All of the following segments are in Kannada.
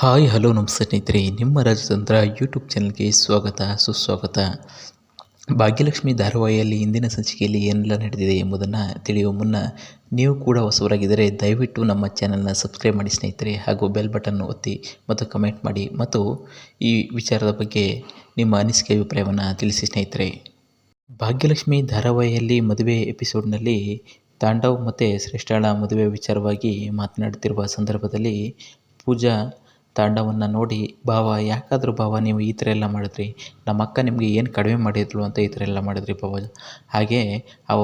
ಹಾಯ್, ಹಲೋ ನಮಸ್ತೆ ಸ್ನೇಹಿತರೆ. ನಿಮ್ಮ ರಾಜತಂತ್ರ ಯೂಟ್ಯೂಬ್ ಚಾನಲ್ಗೆ ಸ್ವಾಗತ, ಸುಸ್ವಾಗತ. ಭಾಗ್ಯಲಕ್ಷ್ಮಿ ಧಾರಾವಾಹಿಯಲ್ಲಿ ಇಂದಿನ ಸಂಚಿಕೆಯಲ್ಲಿ ಏನೆಲ್ಲ ನಡೆದಿದೆ ಎಂಬುದನ್ನು ತಿಳಿಯುವ ಮುನ್ನ ನೀವು ಕೂಡ ಹೊಸವರಾಗಿದ್ದರೆ ದಯವಿಟ್ಟು ನಮ್ಮ ಚಾನಲ್ನ ಸಬ್ಸ್ಕ್ರೈಬ್ ಮಾಡಿ ಸ್ನೇಹಿತರೆ, ಹಾಗೂ ಬೆಲ್ ಬಟನ್ ಒತ್ತಿ ಮತ್ತು ಕಮೆಂಟ್ ಮಾಡಿ. ಮತ್ತು ಈ ವಿಚಾರದ ಬಗ್ಗೆ ನಿಮ್ಮ ಅನಿಸಿಕೆ ಅಭಿಪ್ರಾಯವನ್ನು ತಿಳಿಸಿ ಸ್ನೇಹಿತರೆ. ಭಾಗ್ಯಲಕ್ಷ್ಮಿ ಧಾರಾವಾಹಿಯಲ್ಲಿ ಮದುವೆ ಎಪಿಸೋಡ್ನಲ್ಲಿ ತಾಂಡವ್ ಮತ್ತು ಶ್ರೇಷ್ಠಾಳ ಮದುವೆ ವಿಚಾರವಾಗಿ ಮಾತನಾಡುತ್ತಿರುವ ಸಂದರ್ಭದಲ್ಲಿ ಪೂಜಾ ತಾಂಡವನ್ನು ನೋಡಿ ಭಾವ ಯಾಕಾದರೂ ಭಾವ ನೀವು ಈ ಥರ ಎಲ್ಲ ಮಾಡಿದ್ರಿ. ನಮ್ಮ ಅಕ್ಕ ನಿಮಗೆ ಏನು ಕಡಿಮೆ ಮಾಡಿದ್ಲು ಅಂತ ಈ ಥರ ಎಲ್ಲ ಮಾಡಿದ್ರಿ ಭಾವ ಹಾಗೆ ಅವ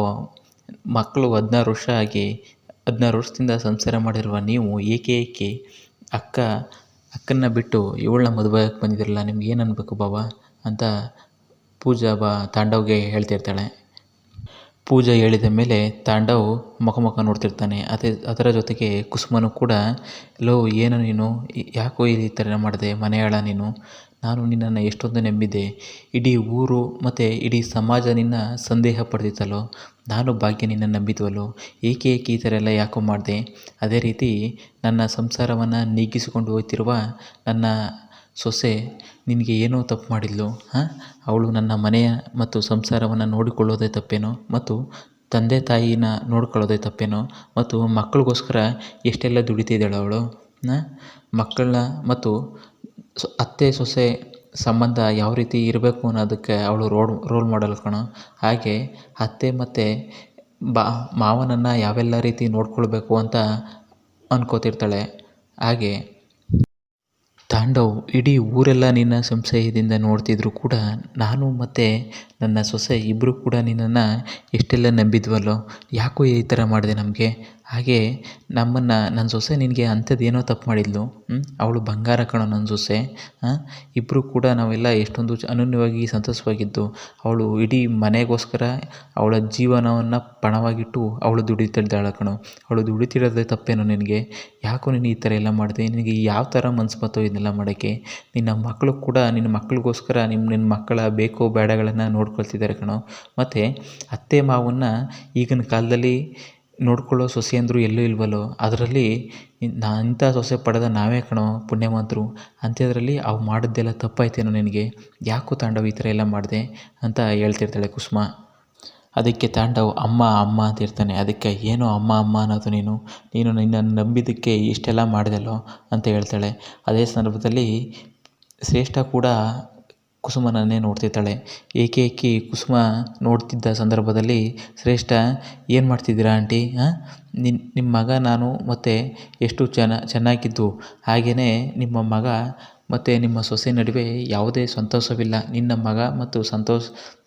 ಮಕ್ಕಳು ಹದಿನಾರು ವರ್ಷ ಆಗಿ, ಹದಿನಾರು ವರ್ಷದಿಂದ ಸಂಸಾರ ಮಾಡಿರುವ ನೀವು ಏಕೆ ಏಕೆ ಅಕ್ಕ, ಅಕ್ಕನ್ನ ಬಿಟ್ಟು ಇವಳನ್ನ ಮದುವೆ ಬಂದಿದ್ರಲ್ಲ, ನಿಮ್ಗೆ ಏನು ಅನ್ಬೇಕು ಭಾವ ಅಂತ ಪೂಜಾ ಬಾ ತಾಂಡವ್ಗೆ ಹೇಳ್ತಿರ್ತಾಳೆ. ಪೂಜಾ ಹೇಳಿದ ಮೇಲೆ ತಾಂಡವ್ ಮುಖಮುಖ ಮುಖ ನೋಡ್ತಿರ್ತಾನೆ. ಅದೇ, ಅದರ ಜೊತೆಗೆ ಕುಸುಮನು ಕೂಡ, ಲೋ, ಏನು ನೀನು? ಯಾಕೋ ಈ ಥರ ಮಾಡಿದೆ, ಮನೆಯಾಳ ನೀನು? ನಾನು ನಿನ್ನನ್ನು ಎಷ್ಟೊಂದು ನಂಬಿದೆ. ಇಡೀ ಊರು ಮತ್ತು ಇಡೀ ಸಮಾಜ ನಿನ್ನ ಸಂದೇಹ ಪಡೆದಿತ್ತಲ್ಲೋ? ನಾನು ಭಾಗ್ಯ ನಿನ್ನ ನಂಬಿದ್ವಲ್ಲೋ? ಏಕೆ ಏಕೆ ಈ ಥರ ಎಲ್ಲ ಯಾಕೋ ಮಾಡಿದೆ? ಅದೇ ರೀತಿ ನನ್ನ ಸಂಸಾರವನ್ನು ನೀಗಿಸಿಕೊಂಡು ಹೋಗ್ತಿರುವ ನನ್ನ ಸೊಸೆ, ನಿನಗೆ ಏನೋ ತಪ್ಪು ಮಾಡಿದ್ಲು, ಹಾಂ? ಅವಳು ನನ್ನ ಮನೆಯ ಮತ್ತು ಸಂಸಾರವನ್ನು ನೋಡಿಕೊಳ್ಳೋದೇ ತಪ್ಪೇನೋ ಮತ್ತು ತಂದೆ ತಾಯಿನ ನೋಡ್ಕೊಳ್ಳೋದೇ ತಪ್ಪೇನೋ ಮತ್ತು ಮಕ್ಕಳಿಗೋಸ್ಕರ ಎಷ್ಟೆಲ್ಲ ದುಡಿತಿದ್ದಾಳೆ ಅವಳು, ಹಾಂ? ಮಕ್ಕಳನ್ನ ಮತ್ತು ಅತ್ತೆ ಸೊಸೆ ಸಂಬಂಧ ಯಾವ ರೀತಿ ಇರಬೇಕು ಅನ್ನೋದಕ್ಕೆ ಅವಳು ರೋಡ್, ರೋಲ್ ಮಾಡಲ್ ಕಣೋ. ಹಾಗೆ ಅತ್ತೆ ಮತ್ತು ಬಾ, ಮಾವನನ್ನು ಯಾವೆಲ್ಲ ರೀತಿ ನೋಡ್ಕೊಳ್ಬೇಕು ಅಂತ ಅನ್ಕೋತಿರ್ತಾಳೆ. ಹಾಗೆ ತಾಂಡವ್ ಇಡೀ ಊರೆಲ್ಲ ನಿನ್ನ ಸಂಶಯದಿಂದ ನೋಡ್ತಿದ್ರು ಕೂಡ ನಾನು ಮತ್ತು ನನ್ನ ಸೊಸೆ ಇಬ್ಬರು ಕೂಡ ನಿನ್ನನ್ನು ಎಷ್ಟೆಲ್ಲ ನಂಬಿದ್ವಲ್ಲೋ, ಯಾಕೋ ಈ ಥರ ಮಾಡಿದೆ ನಮಗೆ? ಹಾಗೆ ನಮ್ಮನ್ನು ನನ್ನ ಸೊಸೆ ನಿನಗೆ ಅಂಥದ್ದು ಏನೋ ತಪ್ಪು ಮಾಡಿದ್ಲು. ಅವಳು ಬಂಗಾರ ಕಣೋ ನನ್ನ ಸೊಸೆ. ಇಬ್ಬರು ಕೂಡ ನಾವೆಲ್ಲ ಎಷ್ಟೊಂದು ಅನನ್ಯವಾಗಿ ಸಂತೋಷವಾಗಿದ್ದು ಅವಳು ಇಡೀ ಮನೆಗೋಸ್ಕರ ಅವಳ ಜೀವನವನ್ನು ಪಣವಾಗಿಟ್ಟು ಅವಳು ದುಡಿತಿದ್ದಾಳೆ ಕಣೋ. ಅವಳು ದುಡಿತಿರೋದೇ ತಪ್ಪೇನೋ ನಿನಗೆ? ಯಾಕೋ ನೀನು ಈ ಥರ ಎಲ್ಲ ಮಾಡಿದೆ? ನಿನಗೆ ಯಾವ ಥರ ಮನ್ಸು ಬಂತೋ ಇದನ್ನೆಲ್ಲ ಮಾಡೋಕ್ಕೆ? ನಿನ್ನ ಮಕ್ಕಳು ಕೂಡ ನಿನ್ನ ಮಕ್ಕಳಿಗೋಸ್ಕರ ನಿಮ್ಮ ನಿನ್ನ ಮಕ್ಕಳ ಬೇಕೋ ಬೇಡಗಳನ್ನು ನೋಡ್ಕೊಳ್ತಿದ್ದಾರೆ ಕಣೋ. ಮತ್ತು ಅತ್ತೆ ಮಾವನ್ನ ಈಗಿನ ಕಾಲದಲ್ಲಿ ನೋಡ್ಕೊಳ್ಳೋ ಸೊಸೆಯಂದರು ಎಲ್ಲೂ ಇಲ್ವಲ್ಲೋ? ಅದರಲ್ಲಿ ನಾ ಇಂಥ ಸೊಸೆ ಪಡೆದ ನಾವೇ ಕಣೋ, ಪುಣ್ಯವಂತರು. ಅಂಥದ್ರಲ್ಲಿ ಅವು ಮಾಡಿದ್ದೆಲ್ಲ ತಪ್ಪಾಯ್ತೇನೋ ನಿನಗೆ? ಯಾಕೋ ತಾಂಡವ್ ಈ ಥರ ಎಲ್ಲ ಮಾಡಿದೆ? ಅಂತ ಹೇಳ್ತಿರ್ತಾಳೆ ಕುಸುಮ. ಅದಕ್ಕೆ ತಾಂಡವ್ ಅಮ್ಮ ಅಮ್ಮ ಅಂತ ಇರ್ತಾನೆ. ಅದಕ್ಕೆ ಏನೋ ಅಮ್ಮ ಅಮ್ಮ ಅನ್ನೋದು ನೀನು. ನೀನು ನಿನ್ನನ್ನು ನಂಬಿದ್ದಕ್ಕೆ ಇಷ್ಟೆಲ್ಲ ಮಾಡಿದೆಲ್ಲೋ? ಅಂತ ಹೇಳ್ತಾಳೆ. ಅದೇ ಸಂದರ್ಭದಲ್ಲಿ ಶ್ರೇಷ್ಠ ಕೂಡ ಕುಸುಮನನ್ನೇ ನೋಡ್ತಿರ್ತಾಳೆ. ಏಕೆ ಕುಸುಮ ನೋಡ್ತಿದ್ದ ಸಂದರ್ಭದಲ್ಲಿ ಶ್ರೇಷ್ಠ, ಏನು ಮಾಡ್ತಿದ್ದೀರಾ ಆಂಟಿ? ಹಾಂ ನಿನ್ನ ನಿಮ್ಮ ಮಗ ನಾನು ಮತ್ತು ಎಷ್ಟು ಚೆನ್ನ ಚೆನ್ನಾಗಿದ್ದು. ಹಾಗೆಯೇ ನಿಮ್ಮ ಮಗ ಮತ್ತು ನಿಮ್ಮ ಸೊಸೆ ನಡುವೆ ಯಾವುದೇ ಸಂತೋಷವಿಲ್ಲ. ನಿನ್ನ ಮಗ ಮತ್ತು ಸಂತೋಷ,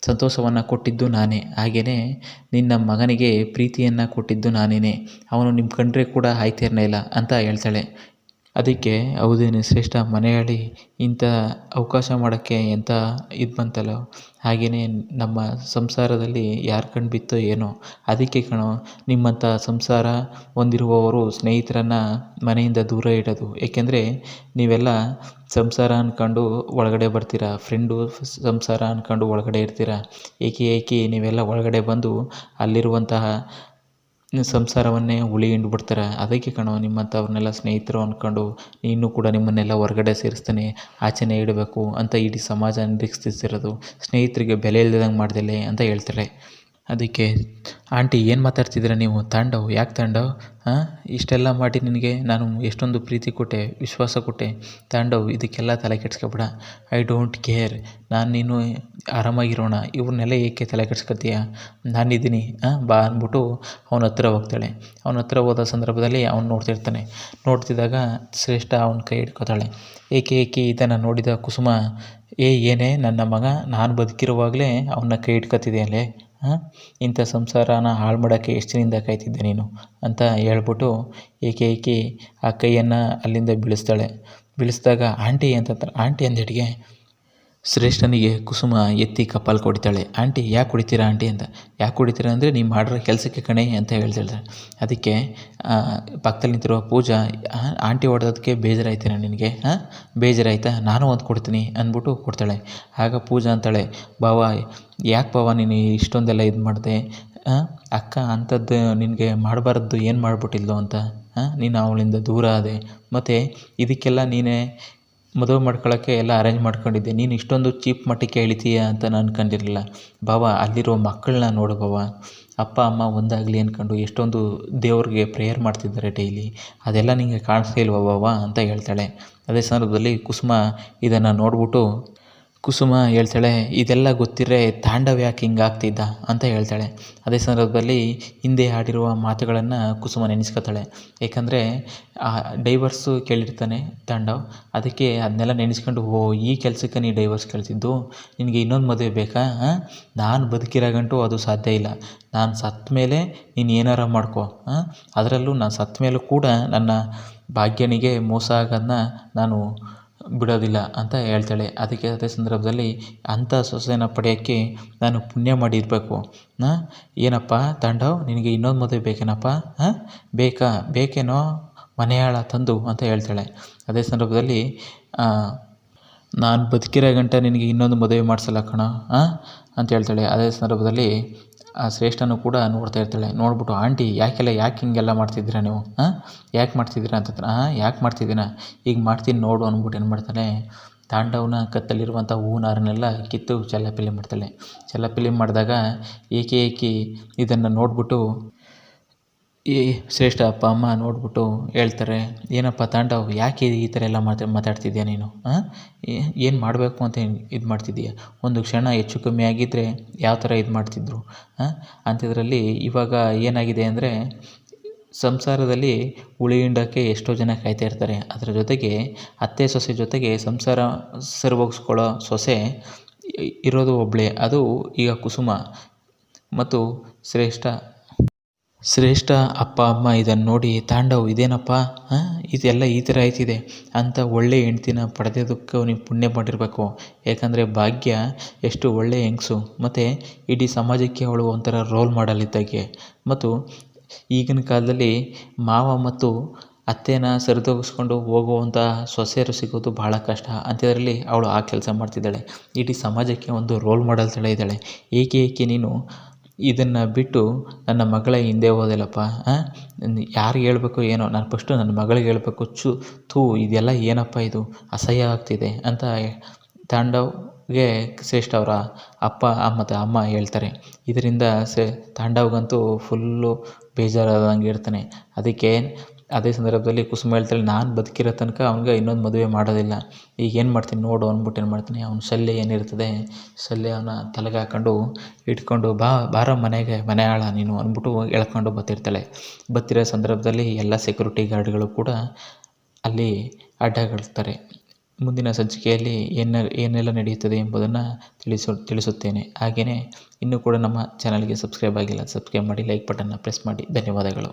ಸಂತೋಷವನ್ನು ಕೊಟ್ಟಿದ್ದು ನಾನೇ. ಹಾಗೆಯೇ ನಿನ್ನ ಮಗನಿಗೆ ಪ್ರೀತಿಯನ್ನು ಕೊಟ್ಟಿದ್ದು ನಾನೇ ಅವನು ನಿಮ್ಮ ಕಂಡ್ರೆ ಕೂಡ ಆಯ್ತಿರ್ನೇ ಇಲ್ಲ ಅಂತ ಹೇಳ್ತಾಳೆ. ಅದಕ್ಕೆ ಹೌದೇನು ಶ್ರೇಷ್ಠ ಮನೆಯಲ್ಲಿ ಇಂಥ ಅವಕಾಶ ಮಾಡೋಕ್ಕೆ ಎಂಥ ಇದು ಬಂತಲ್ಲೋ? ಹಾಗೆಯೇ ನಮ್ಮ ಸಂಸಾರದಲ್ಲಿ ಯಾರ ಕಣ್ಣು ಬಿತ್ತೋ ಏನೋ, ಅದಕ್ಕೆ ಕಣೋ, ನಿಮ್ಮಂಥ ಸಂಸಾರ ಹೊಂದಿರುವವರು ಸ್ನೇಹಿತರನ್ನು ಮನೆಯಿಂದ ದೂರ ಇಡೋದು. ಏಕೆಂದರೆ ನೀವೆಲ್ಲ ಸಂಸಾರ ಅಂದ್ಕೊಂಡು ಒಳಗಡೆ ಬರ್ತೀರ? ಫ್ರೆಂಡು ಸಂಸಾರ ಅಂದ್ಕೊಂಡು ಒಳಗಡೆ ಇರ್ತೀರ? ಏಕೆ ಏಕೆ ನೀವೆಲ್ಲ ಒಳಗಡೆ ಬಂದು ಅಲ್ಲಿರುವಂತಹ ಸಂಸಾರವನ್ನೇ ಹುಳಿ ಬಿಡ್ತಾರೆ. ಅದಕ್ಕೆ ಕಣೋ, ನಿಮ್ಮಂಥವ್ರನ್ನೆಲ್ಲ ಸ್ನೇಹಿತರು ಅಂದ್ಕೊಂಡು ಇನ್ನೂ ಕೂಡ ನಿಮ್ಮನ್ನೆಲ್ಲ ಹೊರಗಡೆ ಸೇರಿಸ್ತಾನೆ, ಆಚೆನೇ ಇಡಬೇಕು ಅಂತ ಇಡೀ ಸಮಾಜ ನಿರೀಕ್ಷಿಸಿರೋದು. ಸ್ನೇಹಿತರಿಗೆ ಬೆಲೆ ಇಲ್ದಂಗೆ ಮಾಡ್ದಲೆ ಅಂತ ಹೇಳ್ತಾರೆ. ಅದಕ್ಕೆ, ಆಂಟಿ, ಏನು ಮಾತಾಡ್ತಿದ್ದೀರ ನೀವು? ತಾಂಡವ್, ಯಾಕೆ ತಾಂಡವ್? ಹಾಂ ಇಷ್ಟೆಲ್ಲ ಮಾಡಿ ನಿನಗೆ ನಾನು ಎಷ್ಟೊಂದು ಪ್ರೀತಿ ಕೊಟ್ಟೆ, ವಿಶ್ವಾಸ ಕೊಟ್ಟೆ. ತಾಂಡವ್, ಇದಕ್ಕೆಲ್ಲ ತಲೆ ಕೆಡ್ಸ್ಕೊಬೇಡ. I don't care. ನಾನು ನೀನು ಆರಾಮಾಗಿರೋಣ. ಇವ್ರನ್ನೆಲ್ಲ ಏಕೆ ತಲೆ ಕೆಡ್ಸ್ಕೊತೀಯ? ನಾನಿದ್ದೀನಿ ಹಾಂ ಬಾ ಅಂದ್ಬಿಟ್ಟು ಅವನ ಹತ್ರ ಹೋಗ್ತಾಳೆ. ಅವನ ಹತ್ರ ಹೋದ ಸಂದರ್ಭದಲ್ಲಿ ಅವ್ನು ನೋಡ್ತಿರ್ತಾನೆ. ನೋಡ್ತಿದ್ದಾಗ ಶ್ರೇಷ್ಠ ಅವನ ಕೈ ಹಿಡ್ಕೊತಾಳೆ. ಏಕೆ ಏಕೆ ಇದನ್ನು ನೋಡಿದ ಕುಸುಮ? ಏ, ಏನೇ? ನನ್ನ ಮಗ, ನಾನು ಬದುಕಿರುವಾಗಲೇ ಅವನ್ನ ಕೈ ಹಿಡ್ಕೊತಿದೆಯಲ್ಲೇ? ಇಂಥ ಸಂಸಾರನ ಹಾಳು ಮಾಡೋಕ್ಕೆ ಎಷ್ಟು ದಿನದಿಂದ ಕಾಯ್ತಿದ್ದೆ ನೀನು? ಅಂತ ಹೇಳ್ಬಿಟ್ಟು ಏಕೆ ಏಕೆ ಆ ಕೈಯನ್ನು ಅಲ್ಲಿಂದ ಬೀಳಿಸ್ತಾಳೆ. ಬೀಳಿಸಿದಾಗ, ಆಂಟಿ ಅಂತ ಆಂಟಿ ಅಂದಿಟ್ಟಿಗೆ ಶ್ರೇಷ್ಠನಿಗೆ ಕುಸುಮ ಎತ್ತಿ ಕಪಾಲ್ ಕೊಡಿತಾಳೆ, ಆಂಟಿ, ಯಾಕೆ ಕುಡಿತೀರಾ ಆಂಟಿ ಅಂತ? ಯಾಕೆ ಕುಡಿತೀರಾ ಅಂದರೆ ನೀವು ಮಾಡಿರೋ ಕೆಲಸಕ್ಕೆ ಕಣೆ ಅಂತ ಹೇಳ್ತಾಳೆ ಅದಕ್ಕೆ ಪಕ್ಕದಲ್ಲಿ ನಿಂತಿರುವ ಪೂಜಾ ಆಂಟಿ ಹೊಡೆದೋದಕ್ಕೆ ಬೇಜಾರಾಯ್ತೀರಾ ನಿನಗೆ? ಹಾಂ ಬೇಜಾರಾಯ್ತಾ? ನಾನು ಒಂದು ಕೊಡ್ತೀನಿ ಅಂದ್ಬಿಟ್ಟು ಕೊಡ್ತಾಳೆ. ಆಗ ಪೂಜಾ ಅಂತಾಳೆ ಭಾವ ಯಾಕೆ ಭಾವ ನೀನು ಇಷ್ಟೊಂದೆಲ್ಲ ಇದು ಮಾಡಿದೆ? ಅಕ್ಕ ಅಂಥದ್ದು ನಿನಗೆ ಮಾಡಬಾರ್ದು, ಏನು ಮಾಡಿಬಿಟ್ಟಿಲ್ಲೋ ಅಂತ? ಹಾಂ ನೀನು ಅವಳಿಂದ ದೂರ ಆದೆ. ಮತ್ತು ಇದಕ್ಕೆಲ್ಲ ನೀನೇ ಮದುವೆ ಮಾಡ್ಕೊಳ್ಳೋಕ್ಕೆ ಎಲ್ಲ ಅರೇಂಜ್ ಮಾಡ್ಕೊಂಡಿದ್ದೆ. ನೀನು ಇಷ್ಟೊಂದು ಚೀಪ್ ಮಟ್ಟಕ್ಕೆ ಇಳಿತೀಯ ಅಂತ ನಾನು ಅನ್ಕೊಂಡಿರಲಿಲ್ಲ ಬಾವ ಅಲ್ಲಿರೋ ಮಕ್ಕಳನ್ನ ನೋಡು ಭಾವ. ಅಪ್ಪ, ಅಮ್ಮ ಒಂದಾಗಲಿ ಅಂದ್ಕೊಂಡು ಎಷ್ಟೊಂದು ದೇವ್ರಿಗೆ ಪ್ರೇಯರ್ ಮಾಡ್ತಿದ್ದಾರೆ ಡೈಲಿ ಅದೆಲ್ಲ ನಿನಗೆ ಕಾಣಿಸ್ತಾ ಇಲ್ವಾ ಬಾವ ಅಂತ ಹೇಳ್ತಾಳೆ. ಅದೇ ಸಂದರ್ಭದಲ್ಲಿ ಕುಸುಮ ಇದನ್ನು ನೋಡ್ಬಿಟ್ಟು ಕುಸುಮ ಹೇಳ್ತಾಳೆ, ಇದೆಲ್ಲ ಗೊತ್ತಿದ್ರೆ ತಾಂಡವ ಯಾಕೆ ಹಿಂಗೆ ಆಗ್ತಿದ್ದ? ಅಂತ ಹೇಳ್ತಾಳೆ. ಅದೇ ಸಂದರ್ಭದಲ್ಲಿ ಹಿಂದೆ ಆಡಿರುವ ಮಾತುಗಳನ್ನು ಕುಸುಮ ನೆನೆಸ್ಕೊತಾಳೆ. ಏಕೆಂದರೆ, ಆ ಡೈವರ್ಸು ಕೇಳಿರ್ತಾನೆ ತಾಂಡವ್, ಅದಕ್ಕೆ ಅದನ್ನೆಲ್ಲ ನೆನೆಸ್ಕೊಂಡು, ಓ, ಈ ಕೆಲಸಕ್ಕೆ ನೀ ಡೈವರ್ಸ್ ಕೇಳ್ತಿದ್ದು ನಿನಗೆ ಇನ್ನೊಂದು ಮದುವೆ ಬೇಕಾ ನಾನು ಬದುಕಿರೋಗಂಟು ಅದು ಸಾಧ್ಯ ಇಲ್ಲ. ನಾನು ಸತ್ತ ಮೇಲೆ ನೀನು ಏನಾರ ಮಾಡ್ಕೊ ಅದರಲ್ಲೂ ನಾನು ಸತ್ತ ಮೇಲೂ ಕೂಡ ನನ್ನ ಭಾಗ್ಯನಿಗೆ ಮೋಸ ಆಗೋದನ್ನ ನಾನು ಬಿಡೋದಿಲ್ಲ ಅಂತ ಹೇಳ್ತಾಳೆ. ಅದಕ್ಕೆ ಅದೇ ಸಂದರ್ಭದಲ್ಲಿ ಅಂಥ ಸೊಸೆನ ಪಡೆಯೋಕ್ಕೆ ನಾನು ಪುಣ್ಯ ಮಾಡಿರಬೇಕು. ಹಾಂ? ಏನಪ್ಪ ತಾಂಡವ್, ನಿನಗೆ ಇನ್ನೊಂದು ಮದುವೆ ಬೇಕೇನಪ್ಪ? ಬೇಕಾ? ಬೇಕೇನೋ ಮನೆಯಾಳ ತಂದು ಅಂತ ಹೇಳ್ತಾಳೆ. ಅದೇ ಸಂದರ್ಭದಲ್ಲಿ ನಾನು ಬದುಕಿರೋ ಗಂಟ ನಿನಗೆ ಇನ್ನೊಂದು ಮದುವೆ ಮಾಡಿಸಲ್ಲ ಕಣೋ. ಹಾಂ? ಅಂತ ಹೇಳ್ತಾಳೆ. ಅದೇ ಸಂದರ್ಭದಲ್ಲಿ ಶ್ರೇಷ್ಠನೂ ಕೂಡ ನೋಡ್ತಾ ಇರ್ತಾಳೆ. ನೋಡ್ಬಿಟ್ಟು, ಆಂಟಿ, ಯಾಕೆಲ್ಲ, ಯಾಕೆ ಹಿಂಗೆಲ್ಲ ಮಾಡ್ತಿದ್ದೀರಾ ನೀವು? ಹಾಂ ಯಾಕೆ ಮಾಡ್ತಿದ್ದೀರಾ? ಅಂತಂದ್ರೆ ಹಾಂ ಯಾಕೆ ಮಾಡ್ತಿದ್ದೀನ ಈಗ ಮಾಡ್ತೀನಿ, ನೋಡು, ಅಂದ್ಬಿಟ್ಟು ಏನು ಮಾಡ್ತಾನೆ ತಾಂಡವನ ಕತ್ತಲ್ಲಿರುವಂಥ ಹೂನಾರನ್ನೆಲ್ಲ ಕಿತ್ತು ಚೆಲ್ಲಾಪಿಲ್ಲಿ ಮಾಡ್ತಾಳೆ. ಚೆಲ್ಲಾಪಿಲ್ಲಿ ಮಾಡಿದಾಗ ಏಕೆ ಏಕೆ ಇದನ್ನು ನೋಡ್ಬಿಟ್ಟು ಈ ಶ್ರೇಷ್ಠ ಅಪ್ಪ, ಅಮ್ಮ ನೋಡ್ಬಿಟ್ಟು ಹೇಳ್ತಾರೆ, ಏನಪ್ಪ ತಾಂಡವ್ ಯಾಕೆ ಈ ಥರ ಎಲ್ಲ ಮಾತು, ಮಾತಾಡ್ತಿದ್ಯಾ ನೀನು? ಏನು ಮಾಡಬೇಕು ಅಂತ ಇದು ಮಾಡ್ತಿದ್ದೀಯ? ಒಂದು ಕ್ಷಣ ಹೆಚ್ಚು ಕಮ್ಮಿ ಆಗಿದ್ದರೆ ಯಾವ ಥರ ಇದು ಮಾಡ್ತಿದ್ರು? ಅಂಥದ್ರಲ್ಲಿ ಇವಾಗ ಏನಾಗಿದೆ ಅಂದರೆ, ಸಂಸಾರದಲ್ಲಿ ಉಳಿ ಹಿಂಡೋಕ್ಕೆ ಎಷ್ಟೋ ಜನ ಕಾಯ್ತಾ ಇರ್ತಾರೆ. ಅದರ ಜೊತೆಗೆ ಅತ್ತೆ ಸೊಸೆ ಜೊತೆಗೆ ಸಂಸಾರ ಸರ್ವೋಗಿಸ್ಕೊಳ್ಳೋ ಸೊಸೆ ಇರೋದು ಒಬ್ಬಳೇ ಅದು ಈಗ ಕುಸುಮ. ಮತ್ತು ಶ್ರೇಷ್ಠ ಶ್ರೇಷ್ಠ ಅಪ್ಪ, ಅಮ್ಮ ಇದನ್ನು ನೋಡಿ ತಾಂಡವ್ ಇದೇನಪ್ಪ? ಇದೆಲ್ಲ ಈ ಥರ ಆಯ್ತಿದೆ ಅಂತ ಒಳ್ಳೆಯ ಹೆಂಡ್ತಿನ ಪಡೆದಿದ್ದಕ್ಕೆ ನೀವು ಪುಣ್ಯ ಮಾಡಿರಬೇಕು. ಯಾಕಂದರೆ ಭಾಗ್ಯ ಎಷ್ಟು ಒಳ್ಳೆಯ ಹೆಂಗಸು. ಮತ್ತು ಇಡೀ ಸಮಾಜಕ್ಕೆ ಅವಳು ಒಂಥರ ರೋಲ್ ಮಾಡಲ್ ಇದ್ದಾಗೆ. ಮತ್ತು ಈಗಿನ ಕಾಲದಲ್ಲಿ ಮಾವ ಮತ್ತು ಅತ್ತೆನ ಸರಿದೋಗಿಸ್ಕೊಂಡು ಹೋಗುವಂಥ ಸೊಸೆಯರು ಸಿಗೋದು ಭಾಳ ಕಷ್ಟ. ಅಂಥದ್ರಲ್ಲಿ ಅವಳು ಆ ಕೆಲಸ ಮಾಡ್ತಿದ್ದಾಳೆ. ಇಡೀ ಸಮಾಜಕ್ಕೆ ಒಂದು ರೋಲ್ ಮಾಡೆಲ್ ಥರ ಇದ್ದಾಳೆ. ಏಕೆ ಏಕೆ ನೀನು ಇದನ್ನು ಬಿಟ್ಟು ನನ್ನ ಮಗಳ ಹಿಂದೆ ಹೋದಿಲ್ಲಪ್ಪ ಯಾರಿಗೆ ಹೇಳ್ಬೇಕು ಏನೋ, ನಾನು ಫಸ್ಟು ನನ್ನ ಮಗಳಿಗೆ ಹೇಳಬೇಕು ಚು ತೂ ಇದೆಲ್ಲ ಏನಪ್ಪ ಇದು? ಅಸಹ್ಯ ಆಗ್ತಿದೆ ಅಂತ ತಾಂಡವ್ಗೆ ಶ್ರೇಷ್ಠ ಅವರ ಅಪ್ಪ ಮತ್ತು ಅಮ್ಮ ಹೇಳ್ತಾರೆ. ಇದರಿಂದ ಸೆ ತಾಂಡವ್ಗಂತೂ ಫುಲ್ಲು ಬೇಜಾರಾದಂಗೆ ಇರ್ತಾನೆ. ಅದಕ್ಕೆ ಅದೇ ಸಂದರ್ಭದಲ್ಲಿ ಕುಸುಮ ಹೇಳ್ತಾಳೆ, ನಾನು ಬದುಕಿರೋ ತನಕ ಅವ್ನಿಗೆ ಇನ್ನೊಂದು ಮದುವೆ ಮಾಡೋದಿಲ್ಲ. ಈಗ ಏನು ಮಾಡ್ತೀನಿ ನೋಡು, ಅಂದ್ಬಿಟ್ಟು ಏನು ಮಾಡ್ತೀನಿ, ಅವ್ನ ಶಲ್ಯ ಏನಿರ್ತದೆ, ಶಲ್ಯ ಅವನ ತಲೆಗೆ ಹಾಕೊಂಡು ಇಟ್ಕೊಂಡು, ಬಾ, ಬಾರ ಮನೆಗೆ, ಮನೆ ಆಳ ನೀನು, ಅಂದ್ಬಿಟ್ಟು ಎಳ್ಕೊಂಡು ಬತ್ತಿರ್ತಾಳೆ. ಬತ್ತಿರೋ ಸಂದರ್ಭದಲ್ಲಿ ಎಲ್ಲ ಸೆಕ್ಯೂರಿಟಿ ಗಾರ್ಡ್ಗಳು ಕೂಡ ಅಲ್ಲಿ ಅಡ್ಡಗಳ್ತಾರೆ. ಮುಂದಿನ ಸಂಚಿಕೆಯಲ್ಲಿ ಏನ, ಏನೆಲ್ಲ ನಡೆಯುತ್ತದೆ ಎಂಬುದನ್ನು ತಿಳಿಸು, ತಿಳಿಸುತ್ತೇನೆ. ಹಾಗೆಯೇ ಇನ್ನೂ ಕೂಡ ನಮ್ಮ ಚಾನಲ್ಗೆ ಸಬ್ಸ್ಕ್ರೈಬ್ ಆಗಿಲ್ಲ ಸಬ್ಸ್ಕ್ರೈಬ್ ಮಾಡಿ ಲೈಕ್ ಬಟನ್ನ ಪ್ರೆಸ್ ಮಾಡಿ. ಧನ್ಯವಾದಗಳು.